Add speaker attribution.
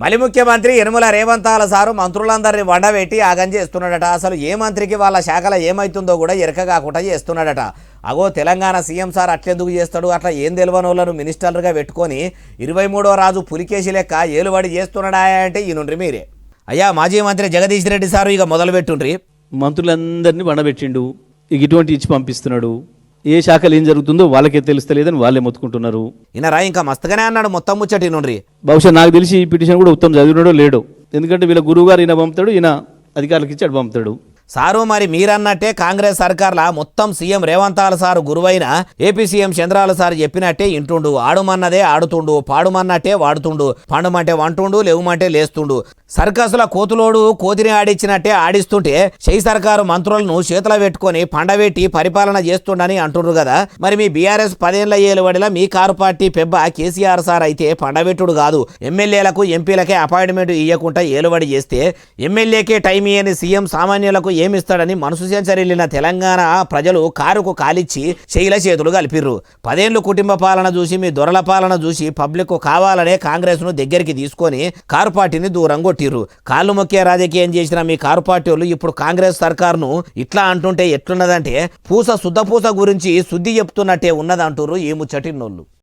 Speaker 1: మళ్ళీ ముఖ్యమంత్రి యనుమల రేవంతాల సారు మంత్రులందరినీ వండబెట్టి ఆగం చేస్తున్నాడట. అసలు ఏ మంత్రికి వాళ్ళ శాఖలో ఏమవుతుందో కూడా ఎరక కాకుండా చేస్తున్నాడట. అగో తెలంగాణ సీఎం సార్ అట్లెందుకు చేస్తాడు? అట్లా ఏం తెలియని వాళ్ళను మినిస్టర్లుగా పెట్టుకొని ఇరవై మూడో రాజు పులికేసి లెక్క ఏలుబడి చేస్తున్నాడా అంటే ఈయనుండ్రి మీరే. అయ్యా మాజీ మంత్రి జగదీష్ రెడ్డి సారు ఇక మొదలు పెట్టుండ్రి
Speaker 2: మంత్రులందరినీ వండబెట్టిండు. ఇక ఇటువంటి ఇచ్చి పంపిస్తున్నాడు. ఏ శాఖలు ఏం జరుగుతుందో వాళ్ళకే తెలుస్తలేదని వాళ్ళే మొత్తుకుంటున్నారు.
Speaker 1: ఈయనరా ఇంకా మస్తుగానే అన్నాడు మొత్తం ముచ్చటి నుండ్రి
Speaker 2: బహుశా నాకు తెలిసి ఈ పిటిషన్ కూడా ఉత్తమ్ చదివినాడో లేడో. ఎందుకంటే వీళ్ళ గురువు గారు ఈయన పంపుతాడు ఈయన అధికారులకు ఇచ్చి అటు పంపుతాడు.
Speaker 1: సారు మరి మీరన్నట్టే కాంగ్రెస్ సర్కార్ల మొత్తం సీఎం రేవంతాల సారు గురువైన ఏపీ సీఎం చంద్రాల సారు చెప్పినట్టే ఇంటుండు ఆడుమన్నదే ఆడుతుండు పాడుమన్నట్టే వాడుతుండు పండుమంటే వంటుండు లేవుమంటే లేస్తుండు. సర్కస్ల కోతులోడు కోతిని ఆడిచ్చినట్టే ఆడిస్తుంటే చేయి సర్కారు మంత్రులను చేతుల పెట్టుకొని పండబెట్టి పరిపాలన చేస్తుండని అంటుండ్రు కదా. మరి మీ బీఆర్ఎస్ పదేళ్ళ ఏలుబడిలా మీ కారు పార్టీ పెబ్బ కేసీఆర్ సార్ అయితే పండబెట్టుడు కాదు. ఎమ్మెల్యేలకు ఎంపీలకే అపాయింట్మెంట్ ఇవ్వకుండా ఏలుబడి చేస్తే ఎమ్మెల్యేకే టైం ఇయ్యని సీఎం సామాన్యులకు ఏమిస్తాడని మనసు సెంచరిల్లిన తెలంగాణ ప్రజలు కారుకు కాలిచ్చి శైల చేతులు కలిపిర్రు. పదేళ్ళు కుటుంబ పాలన చూసి మీ దొరల పాలన చూసి పబ్లిక్ కావాలనే కాంగ్రెస్ను దగ్గరికి తీసుకొని కారు పార్టీని దూరం కొట్టిర్రు. కాళ్ళు మొక్కే రాజకీయం చేసిన మీ కారు పార్టీ వాళ్ళు ఇప్పుడు కాంగ్రెస్ సర్కార్ను ఇట్లా అంటుంటే ఎట్లున్నదంటే పూస శుద్ధ పూస గురించి శుద్ధి చెప్తున్నట్టే ఉన్నదంటురు ఈ ముచ్చటిన్నోళ్ళు.